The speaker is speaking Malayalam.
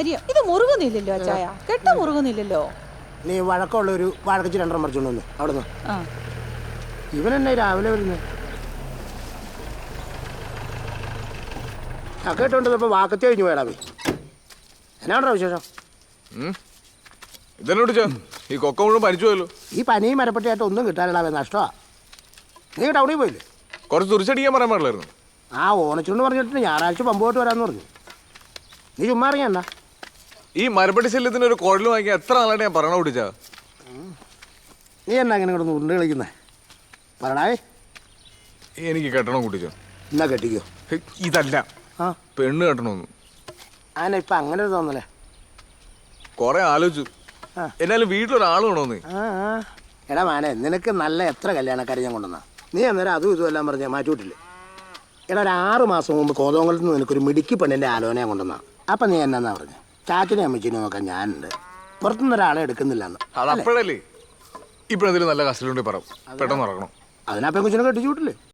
കാര്യം. ഇത് മുറുകുന്നില്ലല്ലോ അച്ചായ. കെട്ട മുറുകുന്നില്ലല്ലോ. നീ വഴക്കമുള്ള ഒരു വഴക്കിച്ച് രണ്ടെണ്ണം മറിച്ചോണ്ട് വന്നു. അവിടെ നിന്ന് ആ. ഇവൻ എന്നെ രാവിലെ വരുന്നത് ചക്കേട്ടോണ്ട് ഇപ്പൊ വാക്കത്തി കഴിഞ്ഞു പോയടാ പോയി എന്നാണോ വിശേഷം? ഇതെന്നോട് ചോ ഈ കൊക്ക മുഴുവൻ പനിച്ചു പോയല്ലോ. ഈ പനിയും മരപ്പെട്ടിയായിട്ട് ഒന്നും കിട്ടാനിടാ നഷ്ടമാ നീ ടൗണിൽ പോയില്ലേ? കുറച്ച് തുറിച്ചടിക്കാൻ പറയാൻ പാടില്ലായിരുന്നു. ആ ഓണച്ചുണ്ട് പറഞ്ഞിട്ട് ഞായറാഴ്ച പമ്പോട്ട് വരാന്ന് വരാമെന്ന് പറഞ്ഞു. നീ ചുമ്മാ ഈ മരപ്പടി ശല്യത്തിന് ഒരു കുഴൽ വാങ്ങിയാൽ എത്ര നാളായിട്ട് ഞാൻ പറയണ കുട്ടിച്ചാ? നീ എന്നാ അങ്ങനെ കിടന്ന് ഉരുണ്ട് കളിക്കുന്നേ? പറടാവേ എനിക്ക് കെട്ടണം കുട്ടിച്ചോ. എന്നാ കെട്ടിക്കോ? ഇതല്ല. ആ. പെണ്ണ് കെട്ടണമെന്ന് ആന ഇപ്പൊ അങ്ങനെ ഒരു തോന്നലേ? കുറെ ആലോചിച്ചു. ആ. എന്നാലും വീട്ടിലൊരാൾ വേണമെന്ന് ആ ആ. എടാ മാനെ നിനക്ക് നല്ല എത്ര കല്യാണക്കാരെ ഞാൻ കൊണ്ടുവന്ന? നീ അന്നേരം അതും ഇതും എല്ലാം പറഞ്ഞ മാറ്റിവിട്ടില്ലേ എടാ ഒരു ആറ് മാസം മുമ്പ് കോതോങ്കലത്ത് നിന്ന് നിനക്കൊരു മിടുക്കി പെണ്ണിന്റെ ആലോചന കൊണ്ടുവന്ന. അപ്പം നീ എന്നാ പറഞ്ഞു? ചാച്ചനെ അമ്മച്ചിനെ നോക്കാൻ ഞാനുണ്ട്. പുറത്തുനിന്ന് ഒരാളെ എടുക്കുന്നില്ല എന്ന് അത് അപ്പോഴല്ലേ? ഇപ്പോഴെന്തെങ്കിലും നല്ല കസ്റ്റഡിയുണ്ടെങ്കിൽ പറ. പെട്ടെന്ന് ഇറങ്ങണം അതിനാ പെങ്കുച്ചിനെ കെട്ടിച്ചു വിട്ടില്ലേ?